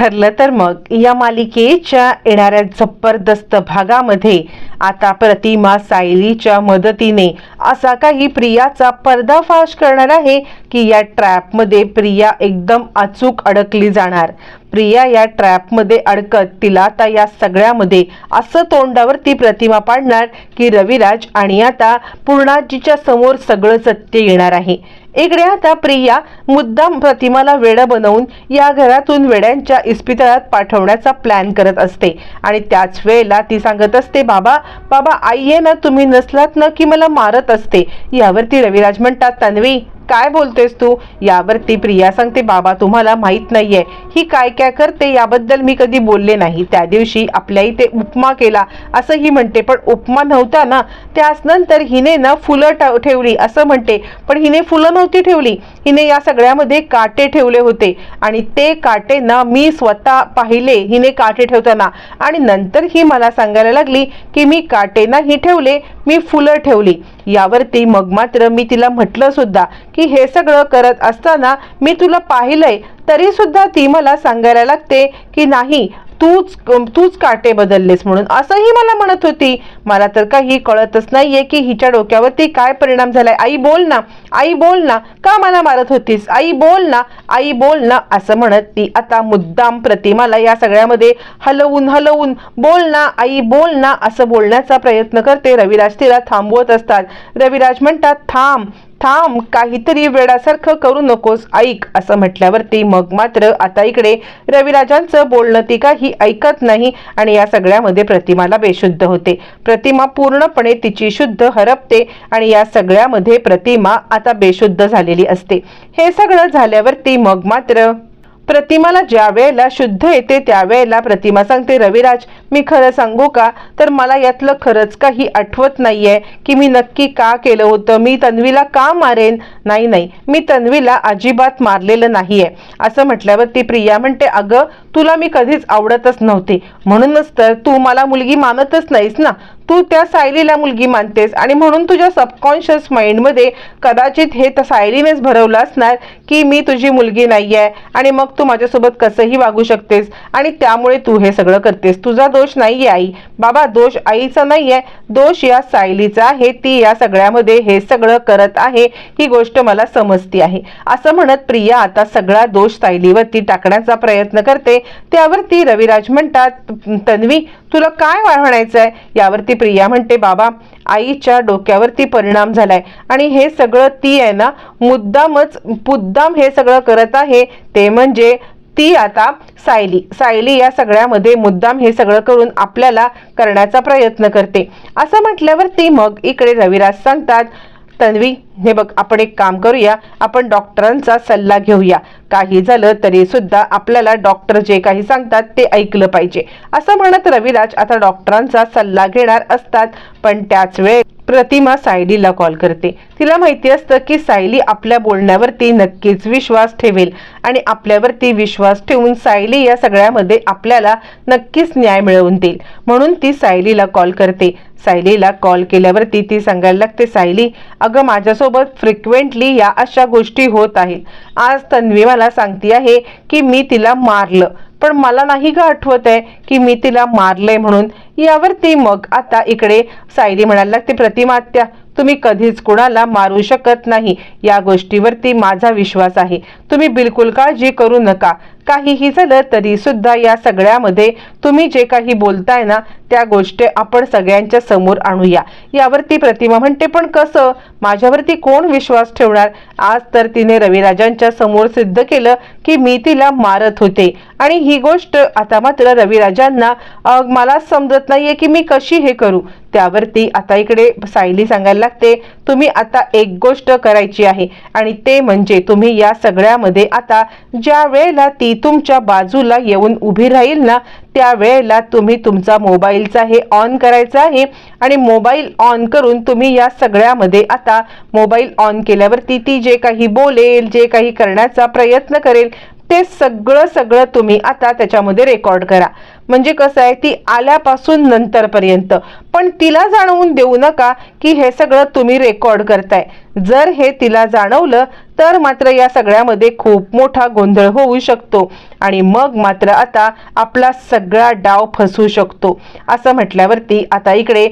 ठरलं तर मग या मालिकेच्या येणाऱ्या जबरदस्त भागामध्ये आता प्रतिमा सायलीच्या मदतीने असा काही प्रियाचा पर्दाफाश करणार आहे की या ट्रॅपमध्ये प्रिया एकदम अचूक अडकली जाणार. प्रिया या ट्रॅपमध्ये अडकत तिला आता या सगळ्यामध्ये असं तोंडावर ती प्रतिमा पाडणार की रविराज आणि आता पूर्णाजीच्या समोर सगळं सत्य येणार आहे. इकडे आता प्रिया मुद्दाम प्रतिमाला वेडं बनवून या घरातून वेड्यांच्या इस्पितळात पाठवण्याचा प्लॅन करत असते आणि त्याच वेळेला ती सांगत असते बाबा बाबा आई आहे ना तुम्ही नसलात ना की मला मारत असते. यावरती रविराज म्हणतात तन्वी काय बोलतेस तू? यावरती प्रिया सांगते बाबा तुम्हाला माहीत नाहीये. ही काय काय करते याबद्दल मी कधी बोलले नाही. त्या दिवशी आपल्या इथे उपमा केला. असं ही म्हणते. पण उपमा नव्हता ना. त्याच नंतर हिने ना फुलं ठेवली. असं म्हणते. पण हिने फुलं नव्हती ठेवली. हिने या सगळ्यामध्ये काटे ठेवले होते. आणि ते काटे ना मी स्वतः पाहिले. हिने काटे ठेवताना. आणि नंतर ही मला सांगायला लागली की मी काटे नाही ठेवले मी फुलं ठेवली. यावरती मग मात्र मी तिला म्हटलं सुद्धा की हे सगळं करत असताना मी तुला पाहिलंय तरी सुद्धा ती मला सांगायला लागते की नाही तूच तूच काटे बदललेस म्हणून. असंही मला म्हणत होती. मला तर काही कळतच नाहीये की हिच्या डोक्यावरती काय परिणाम झालाय. आई बोल ना. आई बोल ना. का मला मारत होतीस? आई बोल ना. आई बोल ना असं म्हणत ती आता मुद्दाम प्रतिमाला या सगळ्यामध्ये हलवून हलवून बोल ना आई बोल ना असं बोलण्याचा प्रयत्न करते. रविराज तिला थांबवत असतात. रविराज म्हणतात थांब. थांब काहीतरी वेळासारखं करू नकोस ऐक असं म्हटल्यावरती मग मात्र आता इकडे रविराजांचं बोलणं ती काही ऐकत नाही आणि या सगळ्यामध्ये प्रतिमाला बेशुद्ध होते. प्रतिमा पूर्णपणे तिची शुद्ध हरपते आणि या सगळ्यामध्ये प्रतिमा आता बेशुद्ध झालेली असते. हे सगळं झाल्यावरती मग मात्र प्रतिमाला ज्या वेळेला शुद्ध येते त्यावेळेला प्रतिमा सांगते रविराज मी खरं सांगू का? तर मला यातलं खरंच काही आठवत नाही आहे की मी नक्की का केलं होतं. मी तन्वीला का मारेन? नाही नाही. मी तन्वीला अजिबात मारलेलं नाही आहे असं म्हटल्यावर ती प्रिया म्हणते अगं तुला मी कधीच आवडतच नव्हते. म्हणूनच तर तू मला मुलगी मानतच नाहीस ना. तू त्या सायलीला मुलगी मानतेस आणि म्हणून तुझ्या सबकॉन्शियस माइंडमध्ये कदाचित हे तर सायलीनेच भरवलं असणार की मी तुझी मुलगी नाही आहे आणि मग तू माझ्यासोबत कसंही वागू शकतेस आणि त्यामुळे तू हे सगळं करतेस. तुझा दोष नाही आहे आई. बाबा दोष आईचा नाही आहे दोष या सायलीचा आहे. ती या सगळ्यामध्ये हे सगळं करत आहे. ही गोष्ट मला समजती आहे. असं म्हणत प्रिया आता सगळा दोष सायलीवरती टाकण्याचा प्रयत्न करते. त्यावर ती रविराज म्हणतात तन्वी तुला काय म्हणायचं आहे यावरती प्रिया म्हणते बाबा आईच्या डोक्यावरती परिणाम झालाय आणि हे सगळं ती आहे ना मुद्दामच मुद्दाम हे सगळं करत आहे. ते म्हणजे ती आता सायली. सायली या सगळ्यामध्ये मुद्दाम हे सगळं करून आपल्याला करण्याचा प्रयत्न करते. असं म्हटल्यावर ती मग इकडे रविराज सांगतात तन्वी हे बघ आपण एक काम करूया. आपण डॉक्टरांचा सल्ला घेऊया. काही झालं तरी सुद्धा आपल्याला डॉक्टर जे काही सांगतात ते ऐकलं पाहिजे. असं म्हणत रविराज आता डॉक्टरांचा सल्ला घेणार असतात पण त्याच वेळ प्रतिमा सायलीला कॉल करते. तिला माहिती असतं की सायली आपल्या बोलण्यावरती नक्कीच विश्वास ठेवेल आणि आपल्यावरती विश्वास ठेवून सायली या सगळ्यामध्ये आपल्याला नक्कीच न्याय मिळवून देईल. म्हणून ती सायलीला कॉल करते. सायलीला कॉल केल्यावरती ती सांगायला लागते सायली अगं माझ्यासोबत फ्रिक्वेंटली या अशा गोष्टी होत आहेत. आज तन्वी मला सांगते आहे की मी तिला मारलं. पण मला नाही का आठवत आहे की मी तिला मारलंय म्हणून. यावरती मग आता इकडे सायली म्हणायला लागते प्रतिमा आत्या तुम्ही कधीच कुणाला मारू शकत नाही. या गोष्टीवरती माझा विश्वास आहे. तुम्ही बिलकुल काळजी करू नका. काहीही झालं तरी सुद्धा या सगळ्यामध्ये तुम्ही जे काही बोलताय ना त्या गोष्टी आपण सगळ्यांच्या समोर आणूया. यावरती प्रतिमा म्हणते पण कसं? माझ्यावरती कोण विश्वास ठेवणार? आज तर तिने रविराजांच्या समोर सिद्ध केलं की मी तिला मारत होते. आणि ही गोष्ट आता मात्र रविराजांना मला समजत नाहीये की मी कशी हे करू. त्यावरती आता इकडे सायली सांगायला लागते तुम्ही आता एक गोष्ट करायची आहे आणि ते म्हणजे तुम्ही या सगळ्यामध्ये आता ज्या वेळेला ती तुमच्या बाजूला येऊन उभी राहील ना त्यावेळेला तुम्ही तुमचा मोबाईलचा हे ऑन करायचा आहे आणि मोबाईल ऑन करून तुम्ही या सगळ्यामध्ये आता मोबाईल ऑन केल्यावरती ती जे काही बोलेल जे काही करण्याचा प्रयत्न करेल ते सगळं सगळं तुम्ही आता त्याच्यामध्ये रेकॉर्ड करा. म्हणजे कसं आहे ती आल्यापासून नंतरपर्यंत. पण तिला जाणवून देऊ नका की हे सगळं तुम्ही रेकॉर्ड करताय. जर हे तिला जाणवलं तर मात्र या सगळ्यामध्ये खूप मोठा गोंधळ होऊ शकतो आणि मग मात्र आता आपला सगळा डाव फसू शकतो. असं म्हटल्यावरती आता इकडे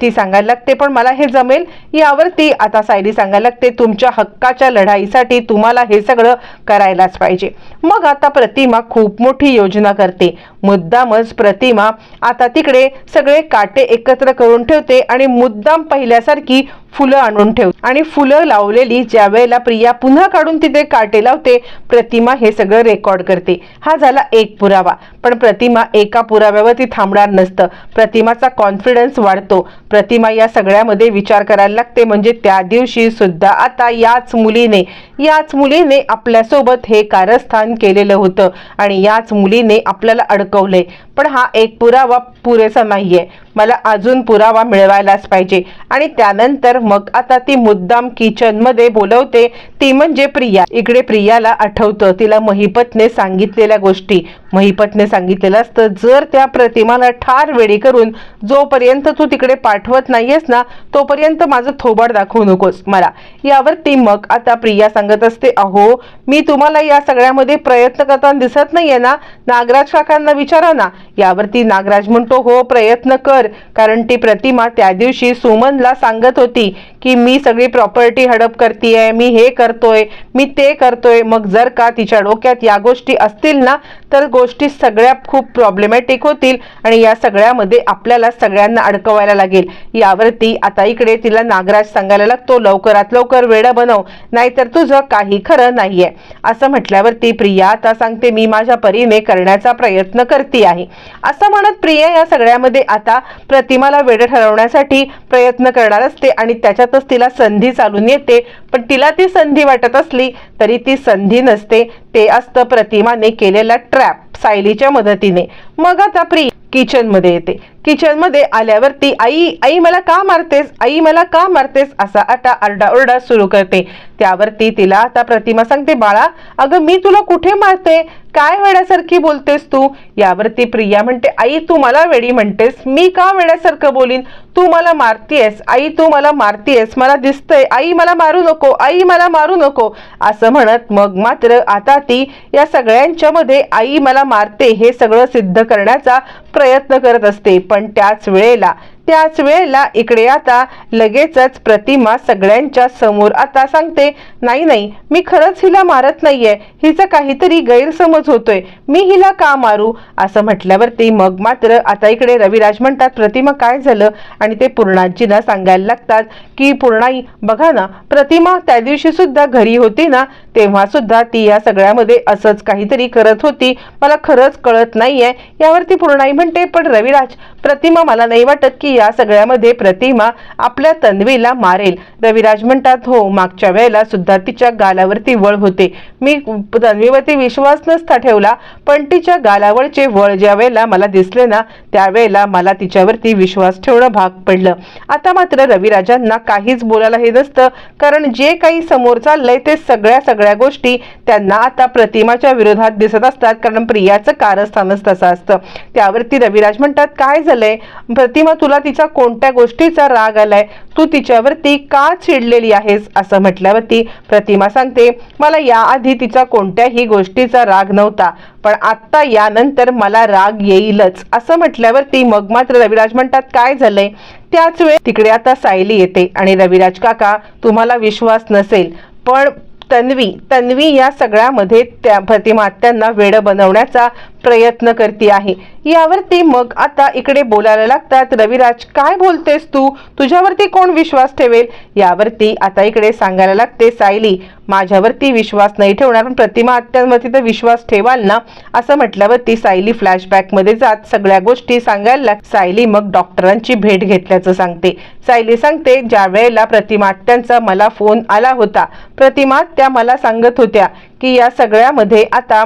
ती सांगायला लागते पण मला हे जमेल? यावरती आता सायली सांगायला लागते तुमच्या हक्काच्या लढाईसाठी तुम्हाला हे सगळं करायलाच पाहिजे. मग आता प्रतिमा खूप मोठी योजना करते. मुद्दामच प्रतिमा आता तिकडे सगळे काटे एकत्र करून ठेवते आणि मुद्दाम पहिल्यासारखी फुलं आणून ठेव. आणि फुलं लावलेली ज्या वेळेला प्रिया पुन्हा काढून तिथे काटे लावते प्रतिमा हे सगळं रेकॉर्ड करते. हा झाला एक पुरावा. पण प्रतिमा एका पुराव्यावरती थांबणार नसतं. प्रतिमाचा कॉन्फिडन्स वाढतो. प्रतिमा या सगळ्यामध्ये विचार करायला लागते. म्हणजे त्या दिवशी सुद्धा आता याच मुलीने याच मुलीने आपल्यासोबत हे कारस्थान केलेलं होतं. आणि याच मुलीने आपल्याला अडकवलंय. पण हा एक पुरावा पुरेसा नाहीये. मला अजून पुरावा मिळवायलाच पाहिजे. आणि त्यानंतर मग आता ती मुद्दाम किचनमध्ये बोलवते. ती म्हणजे प्रिया. इकडे प्रियाला आठवतं. तिला महिपतने सांगितलेल्या गोष्टी. महिपतने सांगितलेलं असतं जर त्या प्रतिमाला ठार वेळी करून जोपर्यंत तू तिकडे पाठवत नाहीयेस ना तोपर्यंत माझं थोबाड दाखवू नकोस. मला. यावर ती मग आता प्रिया सांगत असते अहो मी तुम्हाला या सगळ्यामध्ये प्रयत्न करताना दिसत नाहीये ना. नागराज काकांना विचारा ना. यावरती नागराज म्हणतो हो प्रयत्न कर. कारण ती प्रतिमा त्या दिवशी सुमनला सांगत होती की मी सगळी प्रॉपर्टी हडप करतीये मी हे करतोय मी ते करतोय. मग जर का तिच्या डोक्यात या गोष्टी असतील ना तर गोष्टी सगळ्या खूप प्रॉब्लेमॅटिक होतील आणि या सगळ्यामध्ये आपल्याला सगळ्यांना अडकवायला लागेल. यावरती आता इकडे तिला नागराज सांगायला लागतो लवकरात लवकर वेळ बनव नाहीतर तुझं काही खरं नाहीये. असं म्हटल्यावरती प्रिया आता सांगते मी माझ्या परीने करण्याचा प्रयत्न करते आहे असं म्हणत प्रिया या सगळ्यामध्ये आता प्रतिमाला वेळ ठरवण्यासाठी प्रयत्न करणार असते आणि त्याच्यातच तिला संधी चालून येते. पण तिला ती संधी वाटत असली तरी ती संधी नसते. ते असतं प्रतिमाने केलेला ट्रॅप सायलीच्या मदतीने. मग आता प्रिया किचनमध्ये येते. किचनमध्ये आल्यावरती आई आई मला का मारतेस? आई मला का मारतेस? असा आता आरडाओरडा सुरू करते. त्यावरती तिला आता प्रतिमा सांगते बाळा अगं मी तुला कुठे मारते? काय वेड्यासारखी बोलतेस तू? यावरती प्रिया म्हणते आई तू मला वेडी म्हणतेस. मी का वेड्यासारखं बोलीन? तू मला मारतीयस. आई तू मला मारतीयस. मला दिसतंय. आई मला मारू नको. आई मला मारू नको. असं म्हणत मग मात्र आता ती या सगळ्यांच्या मध्ये आई मला मारते हे सगळं सिद्ध करण्याचा प्रयत्न करत असते. पण त्याच वेळेला त्याच वेळेला इकडे आता लगेचच प्रतिमा सगळ्यांच्या समोर आता सांगते नाही नाही मी खरंच हिला मारत नाहीये. हिचा काहीतरी गैरसमज होतोय. मी हिला का मारू? असं म्हटल्यावरती मग मात्र आता इकडे रविराज म्हणतात प्रतिमा काय झालं? आणि ते पूर्णाजीला सांगायला लागतात की पूर्णाई बघा ना प्रतिमा त्या दिवशी सुद्धा घरी होती ना? तेव्हा सुद्धा ती या सगळ्यामध्ये असंच काहीतरी करत होती. मला खरंच कळत नाहीये. यावरती पूर्णाई म्हणते पण रविराज प्रतिमा मला नाही वाटत की या सगळ्यामध्ये प्रतिमा आपल्या तन्वीला मारेल. रविराज म्हणतात हो मागच्या वेळेला सुद्धा तिच्या गालावरती वळ होते. मी तन्वीवरती विश्वास नसता ठेवला पण तिच्या गालावरचे वळ ज्या वेळेला मला दिसले ना त्यावेळेला मला तिच्यावरती विश्वास ठेवणं भाग पडलं. आता मात्र रविराजांना काहीच बोलायला हे नसतं कारण जे काही समोर चाललंय ते सगळ्या सगळ्या गोष्टी त्यांना आता प्रतिमाच्या विरोधात दिसत असतात कारण प्रियाचं कारस्थानच तसं असतं. त्यावरती रविराज म्हणतात काय झालंय? प्रतिमा तुला तिच्या कोणत्या गोष्टीचा राग आलाय तू तिच्यावरती का चिडलेली आहेस असं म्हटल्यावरती प्रतिमा सांगते मला याआधी तिचा कोणत्याही गोष्टीचा राग नव्हता पण आत्ता यानंतर मला राग येईलच असं म्हटल्यावरती मग मात्र रविराज म्हणतात काय झालंय? त्याच वेळ तिकडे आता सायली येते आणि रविराज काका तुम्हाला विश्वास नसेल पण तन्वी तन्वी या सगळ्यामध्ये त्या प्रतिमा त्यांना वेड बनवण्याचा प्रयत्न करते आहे. यावरती मग आता इकडे बोलायला लागतात रविराज काय बोलतेस तू? तुझ्यावरती कोण विश्वास ठेवेल? यावरती आता इकडे सांगायला लागते सायली माझ्यावरती विश्वास नाही ठेवणार पण प्रतिमा आत्यांवरती तर विश्वास ठेवाल ना? असं म्हटल्यावरती सायली फ्लॅशबॅकमध्ये जात सगळ्या गोष्टी सांगायला लाग सायली मग डॉक्टरांची भेट घेतल्याचं सांगते. सायली सांगते ज्या वेळेला प्रतिमा आत्यांचा मला फोन आला होता प्रतिमा त्या मला सांगत होत्या की या सगळ्यामध्ये आता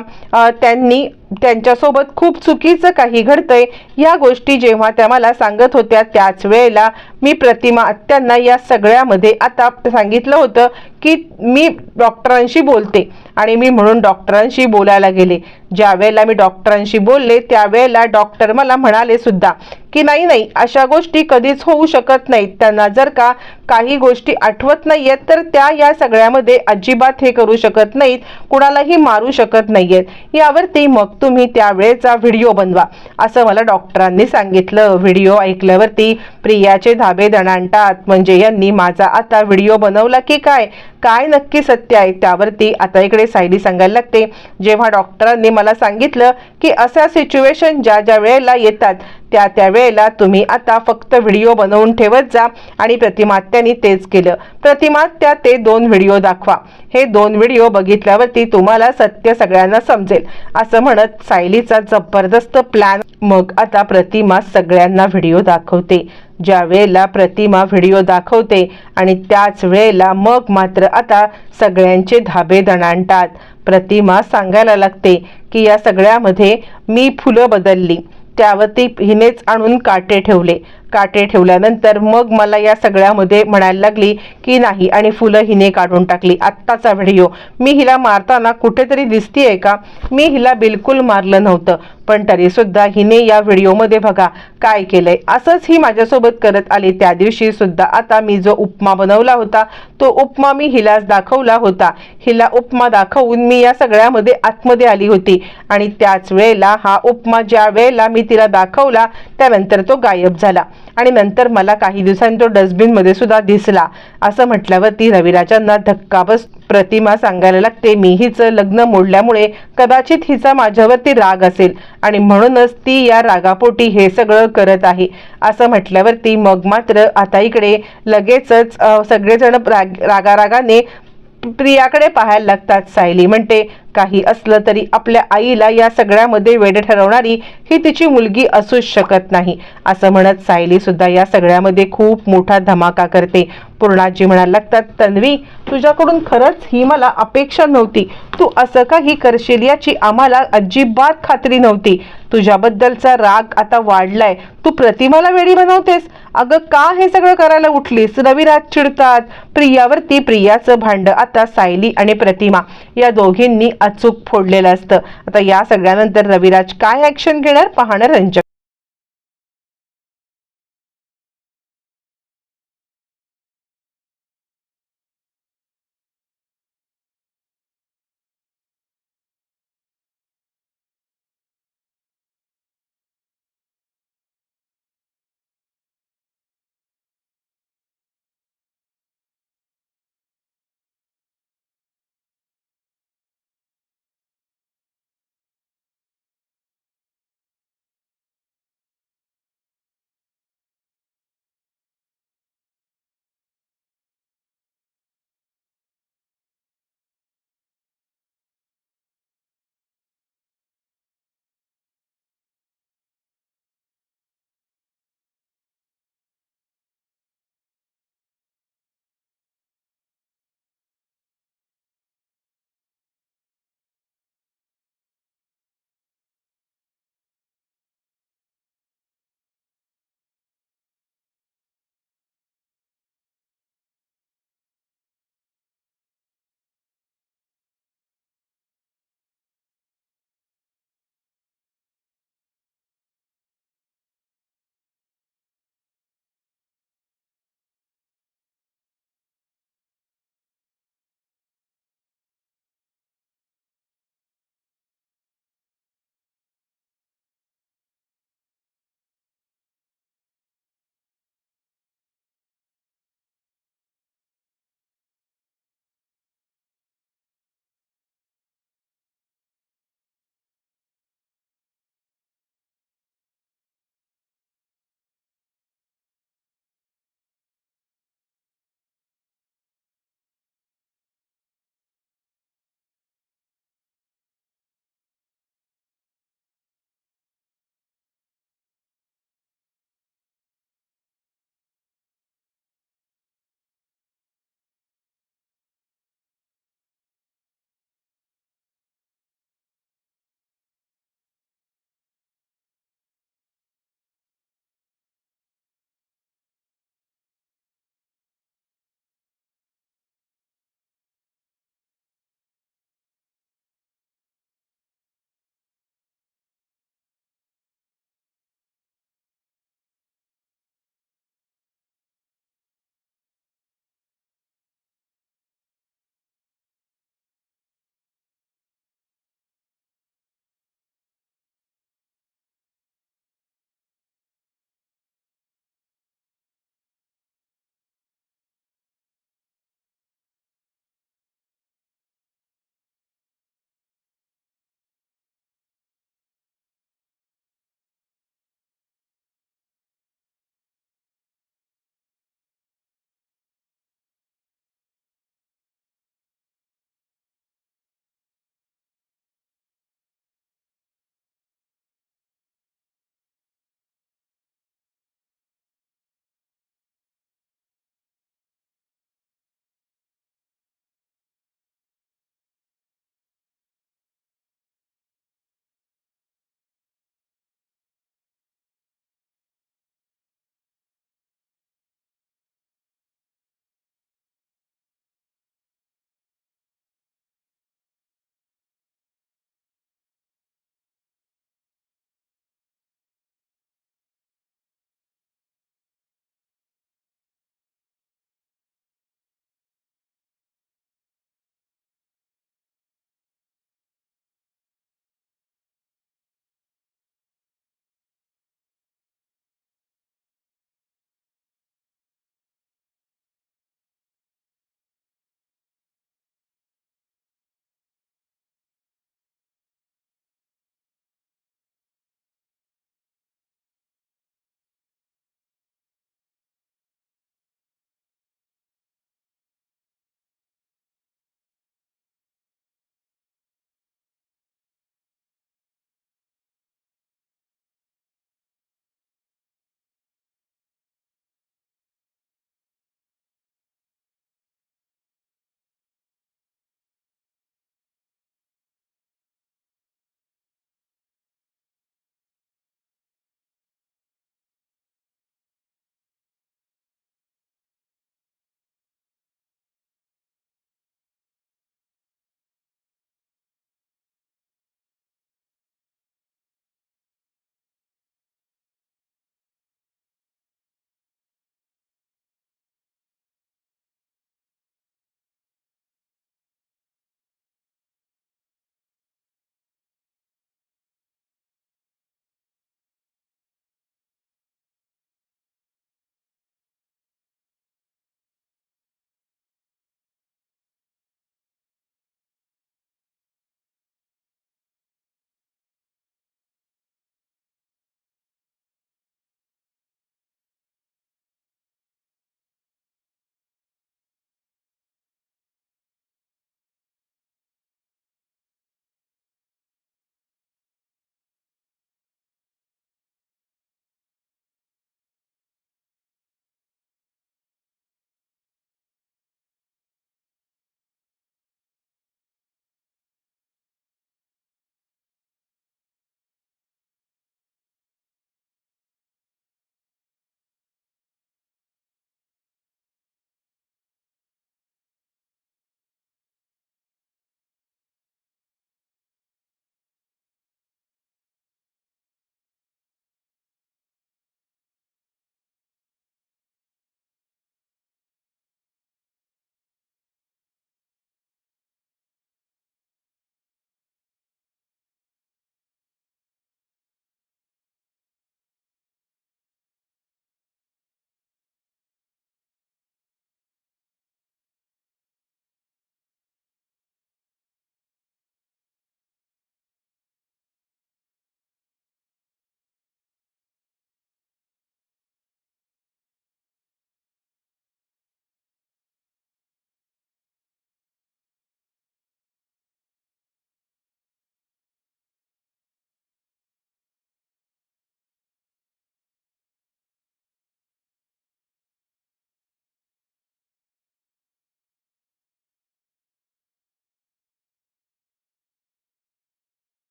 त्यांनी त्यांच्यासोबत खूप चुकीचं काही घडतंय या गोष्टी जेव्हा त्या मला सांगत होत्या त्याच वेळेला मी प्रतिमा आत्यांना या सगळ्यामध्ये आता सांगितलं होतं की मी डॉक्टरांशी बोलते आणि मी म्हणून डॉक्टरांशी बोलायला गेले. ज्या वेळेला मी डॉक्टरांशी बोलले त्यावेळेला डॉक्टर मला म्हणाले सुद्धा की नाही नाही अशा गोष्टी कधीच होऊ शकत नाहीत. त्यांना जर का काही गोष्टी आठवत नाही आहेत तर त्या या सगळ्यामध्ये अजिबात हे करू शकत नाहीत. कुणालाही मारू शकत नाही आहेत यावरती मग तुम्ही त्यावेळेचा व्हिडिओ बनवा. असं मला डॉक्टरांनी सांगितलं. व्हिडिओ ऐकल्यावरती प्रियाचे धाबे दणाणतात म्हणजे यांनी माझा आता व्हिडिओ बनवला की काय? काय नक्की सत्य आहे त्यावरती आता इकडे सायली सांगायला लागते. जेव्हा डॉक्टरांनी मला सांगितलं की अशा सिच्युएशन ज्या ज्या वेळेला येतात त्या त्या वेळेला तुम्ही आता फक्त व्हिडिओ बनवून ठेवत जा आणि प्रतिमात्यांनी तेच केलं. प्रतिमात्या ते दोन व्हिडिओ दाखवा. हे दोन व्हिडिओ बघितल्यावरती तुम्हाला सत्य सगळ्यांना समजेल. असं म्हणत सायलीचा जबरदस्त प्लॅन मग आता प्रतिमा सगळ्यांना व्हिडिओ दाखवते. ज्या वेळेला प्रतिमा व्हिडिओ दाखवते आणि त्याच वेळेला मग मात्र आता सगळ्यांचे धाबे दणाणतात. प्रतिमा सांगायला लागते की या सगळ्यामध्ये मी फुलं बदलली. त्यावर ती हिनेच आणून काटे ठेवले. काटे ठेवल्यानंतर मग मला या सगळ्यामध्ये म्हणायला लागली की नाही आणि फुलं हिने काढून टाकली. आत्ताचा व्हिडिओ. मी हिला मारताना कुठेतरी दिसतीये का? मी हिला बिलकुल मारलं नव्हतं. पण तरी सुद्धा हिने या व्हिडिओमध्ये बघा काय केलंय. असंच ही माझ्यासोबत करत आली. त्या दिवशी सुद्धा आता मी जो उपमा बनवला होता तो उपमा मी हिलाच दाखवला होता. हिला उपमा दाखवून मी या सगळ्यामध्ये आतमध्ये आली होती. आणि त्याच वेळेला हा उपमा ज्या वेळेला मी तिला दाखवला त्यानंतर तो गायब झाला. आणि नंतर मला काही दिवसांनी तो डस्टबिनमध्ये सुद्धा दिसला. असं म्हटल्यावरती रविराजांना धक्का बस प्रतिमा सांगायला लागते. मी हिचं लग्न मोडल्यामुळे कदाचित हिचा माझ्यावरती राग असेल. आणि म्हणूनच ती या रागापोटी हे सगळं करत आहे. असं म्हटल्यावरती मग मात्र आता इकडे लगेचच सगळेजण राग रागारागाने प्रियाकडे पाहायला लागतात सायली. म्हणते काही असलं तरी आपल्या आईला या सगळ्यामध्ये वेड ठरवणारी ही तिची मुलगी असूच शकत नाही. असं म्हणत सायली सुद्धा या सगळ्यामध्ये खूप मोठा धमाका करते. पूर्णाजी म्हणायला लागतात तन्वी तुझ्याकडून खरंच ही मला अपेक्षा नव्हती. तू असं काही करशील याची आम्हाला अजिबात खात्री नव्हती. तुझ्याबद्दलचा राग आता वाढलाय. तू प्रतिमाला वेळी बनवतेस. अगं का हे सगळं करायला उठलीस? रविराज चिडतात. प्रियावरती प्रियाचं भांड आता सायली आणि प्रतिमा या दोघींनी अचूक फोडलेलं असतं. आता या सगळ्यानंतर रविराज काय ऍक्शन घेणार? पाहणं रंजक.